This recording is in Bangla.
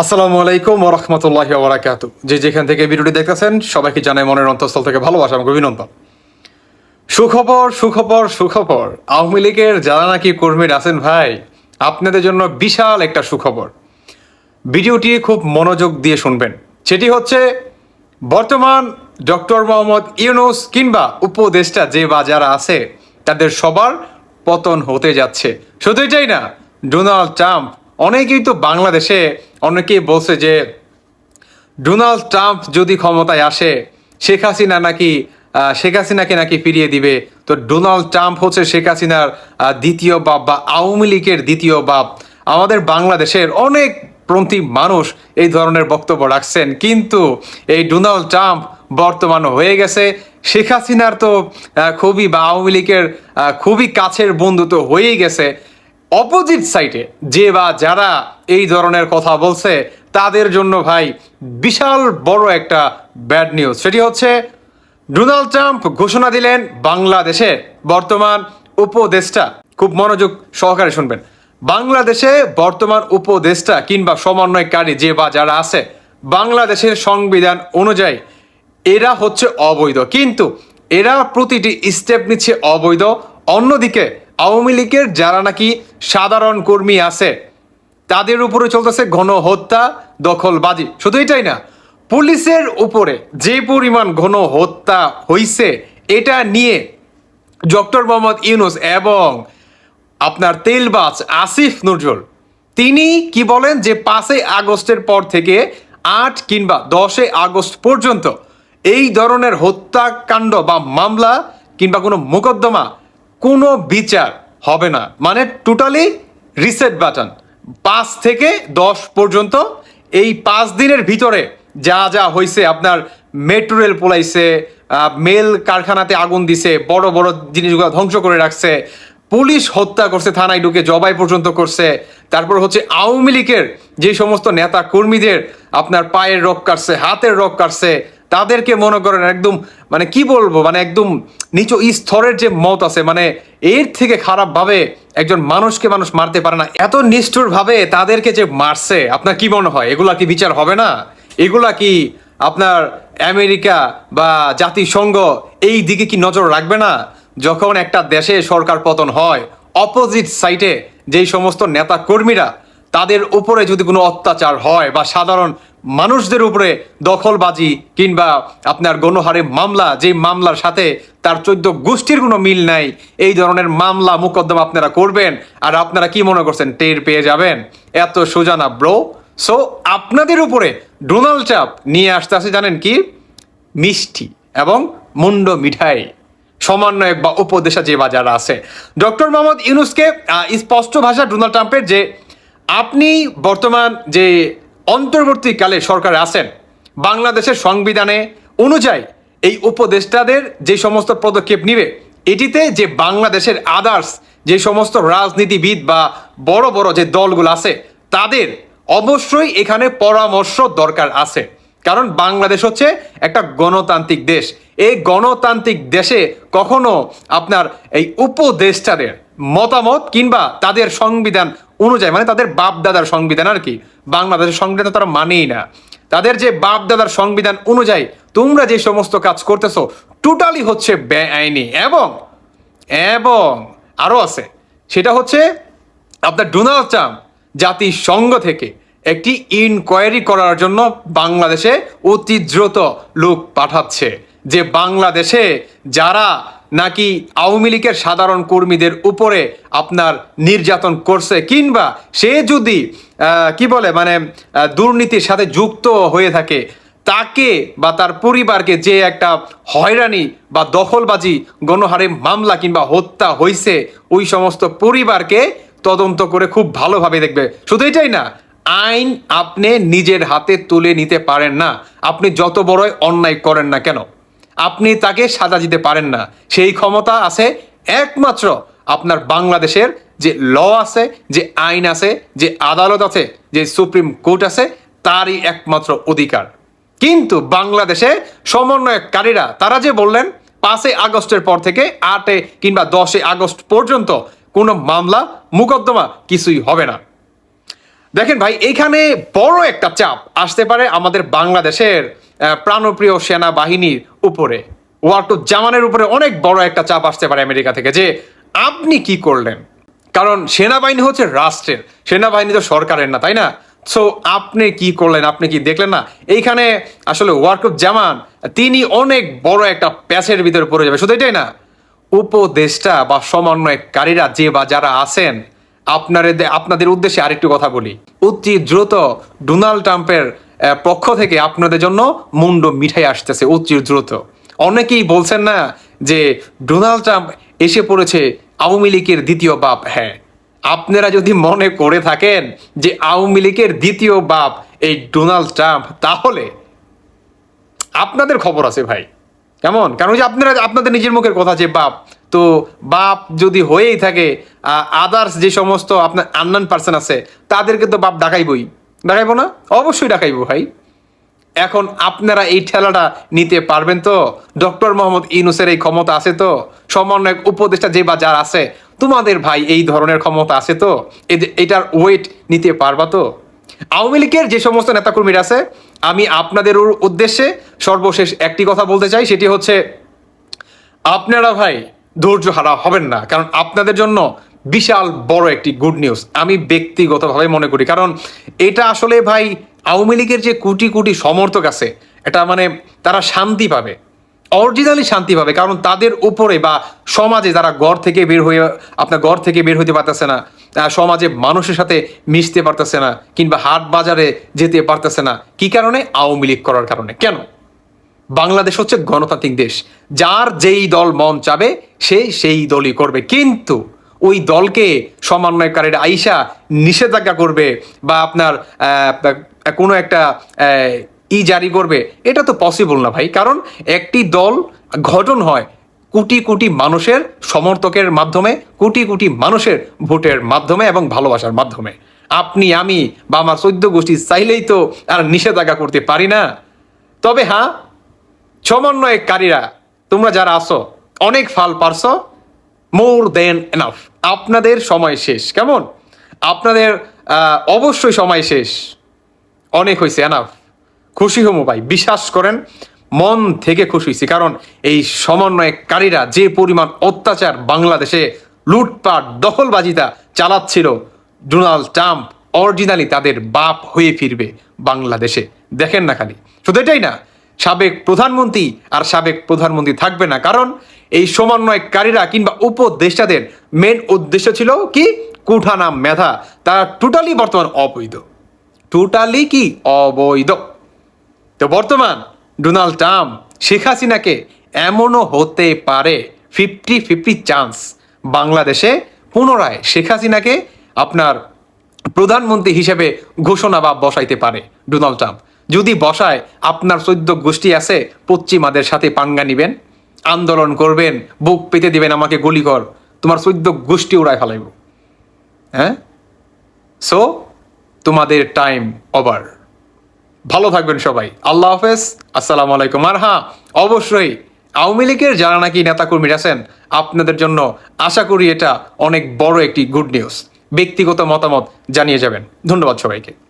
আসসালামু আলাইকুম ওরহমতুল্লাহি ওবরাকাতু যে যেখান থেকে ভিডিওটি দেখতেছেন, সবাইকে জানাই মনের অন্তঃস্থল থেকে ভালোবাসা আমাকে অভিনন্দন। সুখবর সুখবর সুখবর। আওয়ামী লীগের যারা নাকি কর্মীরা আছেন ভাই, আপনাদের জন্য বিশাল একটা সুখবর। ভিডিওটি খুব মনোযোগ দিয়ে শুনবেন। সেটি হচ্ছে, বর্তমান ডক্টর মোহাম্মদ ইউনুস কিংবা উপদেষ্টা যে বা যারা আছে, তাদের সবার পতন হতে যাচ্ছে। শুধু এটাই না, ডোনাল্ড ট্রাম্প অনেকেই তো বাংলাদেশে অনেকেই বলছে যে ডোনাল্ড ট্রাম্প যদি ক্ষমতায় আসে, শেখ হাসিনা নাকি শেখ হাসিনাকে নাকি ফিরিয়ে দিবে। তো ডোনাল্ড ট্রাম্প হচ্ছে শেখ হাসিনার দ্বিতীয় বাপ বা আওয়ামী লীগের দ্বিতীয় বাপ। আমাদের বাংলাদেশের অনেক প্রন্থী মানুষ এই ধরনের বক্তব্য রাখছেন। কিন্তু এই ডোনাল্ড ট্রাম্প বর্তমান হয়ে গেছে। শেখ হাসিনার তো খুবই বা আওয়ামী লীগের খুবই কাছের বন্ধু তো হয়েই গেছে। অপোজিট সাইডে যে বা যারা এই ধরনের কথা বলছে, তাদের জন্য ভাই বিশাল বড় একটা ব্যাড নিউজ সেটি হচ্ছে, ডোনাল্ড ট্রাম্প ঘোষণা দিলেন বাংলাদেশে। বর্তমান উপদেষ্টা, খুব মনোযোগ সহকারে শুনবেন। বাংলাদেশে বর্তমান উপদেষ্টা কিংবা সমন্বয়কারী যে বা যারা আছে, বাংলাদেশের সংবিধান অনুযায়ী এরা হচ্ছে অবৈধ। কিন্তু এরা প্রতিটি স্টেপ নিচ্ছে অবৈধ। অন্যদিকে আওয়ামী লীগের যারা নাকি সাধারণ কর্মী আছে, তাদের উপরে চলতেছে গণহত্যা দখলবাজি। শুধু এটাই না, পুলিশের উপরে যে পরিমাণ ঘন হত্যা হইছে, এটা নিয়ে ডক্টর মোহাম্মদ ইউনুস এবং আপনার তেলবাজ আসিফ নজরুল, তিনি কি বলেন যে পাঁচই আগস্টের পর থেকে আট কিংবা দশই আগস্ট পর্যন্ত এই ধরনের হত্যাকাণ্ড বা মামলা কিংবা কোনো মোকদ্দমা কোনো বিচার হবে না। মানে টোটালি রিসেট বাটন পাঁচ থেকে দশ পর্যন্ত এই পাঁচ দিনের ভিতরে যা যা হয়েছে আপনার মেট্রো রেল পোলাইছে মেল কারখানাতে আগুন দিছে, বড় বড় জিনিসগুলো ধ্বংস করে রাখছে, পুলিশ হত্যা করছে, থানায় ঢুকে জবাই পর্যন্ত করছে, তারপর হচ্ছে আওয়ামী লীগের যে সমস্ত নেতা কর্মীদের আপনার পায়ের রোগ কাটছে, হাতের রোগ কাটছে তাদেরকে মনে করেন একদম মানে কি বলব মানে একদম নিচু স্তরের যে মত আছে মানে এর থেকে খারাপ ভাবে একজন মানুষকে মানুষ মারতে পারে না। এত নিষ্ঠুর ভাবে তাদেরকে যে মারছে, আপনার কি মনে হয়? এগুলা কি বিচার হবে না? এগুলা কি আপনার আমেরিকা বা জাতিসংঘ এই দিকে কি নজর রাখবে না? যখন একটা দেশে সরকার পতন হয় অপোজিট সাইটে যেই সমস্ত নেতা কর্মীরা তাদের উপরে যদি কোনো অত্যাচার হয় বা সাধারণ মানুষদের উপরে দখলবাজি কিংবা আপনার গণহারে মামলা যে মামলার সাথে তার চোদ্দ গোষ্ঠীর কোনো মিল নাই, এই ধরনের মামলা মোকদ্দমা আপনারা করবেন। আর আপনারা কি মনে করছেন, টের পেয়ে যাবেন? এত সোজা না, ব্রো। সো আপনাদের উপরে ডোনাল্ড ট্রাম্প নিয়ে আসতে আসে জানেন কি? মিষ্টি এবং মুন্ড মিঠাই। সমন্বয়ক বা উপদেশা যে বাজার আছে। ডক্টর মোহাম্মদ ইউনুসকে স্পষ্ট ভাষা ডোনাল্ড ট্রাম্পের যে, আপনি বর্তমান যে অন্তর্বর্তীকালে সরকারে আছেন, বাংলাদেশের সংবিধানে অনুযায়ী এই উপদেষ্টাদের যে সমস্ত পদক্ষেপ নিবে, এটিতে যে বাংলাদেশের আদার্স যে সমস্ত রাজনীতিবিদ বা বড় বড় যে দলগুলো আছে, তাদের অবশ্যই এখানে পরামর্শ দরকার আছে। কারণ বাংলাদেশ হচ্ছে একটা গণতান্ত্রিক দেশ। এই গণতান্ত্রিক দেশে কখনো আপনার এই উপদেষ্টাদের মতামত কিংবা তাদের সংবিধান অনুযায়ী মানে তাদের বাপ দাদার সংবিধান আর কি। বাংলাদেশের সংবিধান তারা মানেই না। তাদের যে বাপ দাদার সংবিধান অনুযায়ী তোমরা যে সমস্ত কাজ করতেছো, টোটালি হচ্ছে বেআইনি। এবং এবং আরও আছে। সেটা হচ্ছে আপনার ডোনাল্ড ট্রাম্প জাতিসংঘ থেকে একটি ইনকোয়ারি করার জন্য বাংলাদেশে অতি দ্রুত লোক পাঠাচ্ছে। যে বাংলাদেশে যারা নাকি আওয়ামী লীগের সাধারণ কর্মীদের উপরে আপনার নির্যাতন করছে? কিংবা সে যদি কি বলে মানে দুর্নীতির সাথে যুক্ত হয়ে থাকে, তাকে বা তার পরিবারকে যে একটা হয়রানি বা দখলবাজি, গণহারে মামলা কিংবা হত্যা হয়েছে ওই সমস্ত পরিবারকে তদন্ত করে খুব ভালোভাবে দেখবে। শুধু এটাই না, আইন আপনি নিজের হাতে তুলে নিতে পারেন না। আপনি যত বড়ই অন্যায় করেন না কেন? আপনি তাকে সাজা দিতে পারেন না। সেই ক্ষমতা আছে একমাত্র আপনার বাংলাদেশের যে ল আছে, যে আইন আছে, যে আদালত আছে, যে সুপ্রিম কোর্ট আছে, তারই একমাত্র অধিকার। কিন্তু বাংলাদেশে সমন্বয়কারীরা, তারা যে বললেন, পাঁচই আগস্টের পর থেকে আটে কিংবা দশই আগস্ট পর্যন্ত কোনো মামলা, মোকদ্দমা কিছুই হবে না। দেখেন ভাই এখানে বড় একটা চাপ আসতে পারে আমাদের বাংলাদেশের প্রাণপ্রিয় সেনাবাহিনীর উপরে ওয়ার্টু জামানের উপরে অনেক বড় একটা চাপ আসতে পারে আমেরিকা থেকে যে আপনি কি করলেন? কারণ সেনাবাহিনী হচ্ছে রাষ্ট্রের, সেনাবাহিনী তো সরকারের না, তাই না? সো আপনি কি করলেন, আপনি কি দেখলেন না? এইখানে আসলে ওয়ার্কআপ জামান, তিনি অনেক বড় একটা প্যাসের ভিতরে পড়ে যাবে, শুধু এটাই না। উপদেষ্টা বা সমন্বয়কারীরা যে বা যারা আছেন আপনাদের আপনাদের উদ্দেশ্যে আরেকটু কথা বলি। অতি দ্রুত ডোনাল্ড ট্রাম্পের পক্ষ থেকে আপনাদের জন্য মুন্ড মিঠাই আসতেছে অতি দ্রুত। অনেকেই বলছেন না যে ডোনাল্ড ট্রাম্প এসে পড়েছে আওয়ামী লীগের দ্বিতীয় বাপ। হ্যাঁ আপনারা যদি মনে করে থাকেন যে আওয়ামী লীগের দ্বিতীয় বাপ এই ডোনাল্ড ট্রাম্প, তাহলে আপনাদের খবর আছে ভাই। কেমন? কারণ যে আপনারা, আপনাদের নিজের মুখের কথা যে বাপ, তো বাপ যদি হয়েই থাকে আদার্স যে সমস্ত আপনার আননান পার্সন আছে, তাদেরকে তো বাপ ডাকাইবই ডাকাইবো না? অবশ্যই ডাকাইবো ভাই। এখন আপনারা এই ঠেলাটা নিতে পারবেন তো? ডক্টর মোহাম্মদ ইনুসের এই ক্ষমতা আছে তো? সমন্বয়ক, উপদেষ্টা যে বা যার আছে, তোমাদের ভাই এই ধরনের ক্ষমতা আছে তো? এটার ওয়েট নিতে পারবা তো? আওয়ামী লীগের যে সমস্ত নেতাকর্মীরা আছে, আমি আপনাদের উদ্দেশ্যে সর্বশেষ একটি কথা বলতে চাই, সেটি হচ্ছে, আপনারা ভাই ধৈর্য হারা হবেন না। কারণ আপনাদের জন্য বিশাল বড় একটি গুড নিউজ আমি ব্যক্তিগতভাবে মনে করি। কারণ এটা আসলে ভাই আওয়ামী লীগের যে কোটি কোটি সমর্থক আছে, এটা মানে তারা শান্তি পাবে। অরিজিনালি শান্তি পাবে, কারণ তাদের উপরে বা সমাজে যারা ঘর থেকে বের হয়ে, আপনার ঘর থেকে বের হতে পারতেছে না সমাজে মানুষের সাথে মিশতে পারতেছে না, কিংবা হাট বাজারে যেতে পারতেছে না, কি কারণে? আওয়ামী লীগ করার কারণে। কেন? বাংলাদেশ হচ্ছে গণতান্ত্রিক দেশ, যার যেই দল মন চাবে, সে সেই দলই করবে। কিন্তু ওই দলকে সমন্বয়কারীরা আইসা নিষেধাজ্ঞা করবে বা আপনার কোনো একটা ই জারি করবে, এটা তো পসিবল না ভাই। কারণ একটি দল গঠন হয় কোটি কোটি মানুষের সমর্থকের মাধ্যমে, কোটি কোটি মানুষের ভোটের মাধ্যমে এবং ভালোবাসার মাধ্যমে। আপনি, আমি বা আমার চোদ্দ গোষ্ঠী চাইলেই তো আর নিষেধাজ্ঞা করতে পারি না। তবে হ্যাঁ সমন্বয়কারীরা, তোমরা যারা আসো অনেক ফাল পারছ মোর দেন এনাফ আপনাদের সময় শেষ, কেমন? আপনাদের অবশ্যই সময় শেষ। অনেক হয়েছে এনাফ খুশি হমো ভাই, বিশ্বাস করেন, মন থেকে খুশি হয়েছি। কারণ এই সমন্বয়কারীরা যে পরিমাণ অত্যাচার বাংলাদেশে লুটপাট, দখলবাজিতা চালাচ্ছিল, ডোনাল্ড ট্রাম্প অরিজিনালি তাদের বাপ হয়ে ফিরবে বাংলাদেশে। দেখেন না খালি। শুধু এটাই না, সাবেক প্রধানমন্ত্রী আর সাবেক প্রধানমন্ত্রী থাকবে না। কারণ এই সমন্বয়কারীরা কিংবা উপদেষ্টাদের মেন উদ্দেশ্য ছিল কি? কুঠানা মেধা। তারা টোটালি বর্তমান অবৈধ। টোটালি কি? অবৈধ। তো বর্তমান ডোনাল্ড ট্রাম্প, শেখ হাসিনাকে এমনও হতে পারে ফিফটি ফিফটি চান্স বাংলাদেশে পুনরায় শেখ হাসিনাকে আপনার প্রধানমন্ত্রী হিসেবে ঘোষণা বা বসাইতে পারে ডোনাল্ড ট্রাম্প। যদি বসায়, আপনার চোদ্দ গোষ্ঠী আছে, পশ্চিমাদের সাথে পাঙ্গা নিবেন। আন্দোলন করবেন, বুক পেতে দিবেন, আমাকে গুলি কর। তোমার চোদ্দ গোষ্ঠী উড়ায় ফেলাইব। হ্যাঁ? সো তোমাদের টাইম ওভার ভালো থাকবেন সবাই। আল্লাহ হাফেজ। আসসালামু আলাইকুম। আর হ্যাঁ অবশ্যই আওয়ামী লীগের যারা নাকি নেতাকর্মীরা আছেন, আপনাদের জন্য আশা করি এটা অনেক বড় একটি গুড নিউজ ব্যক্তিগত মতামত জানিয়ে যাবেন। ধন্যবাদ সবাইকে।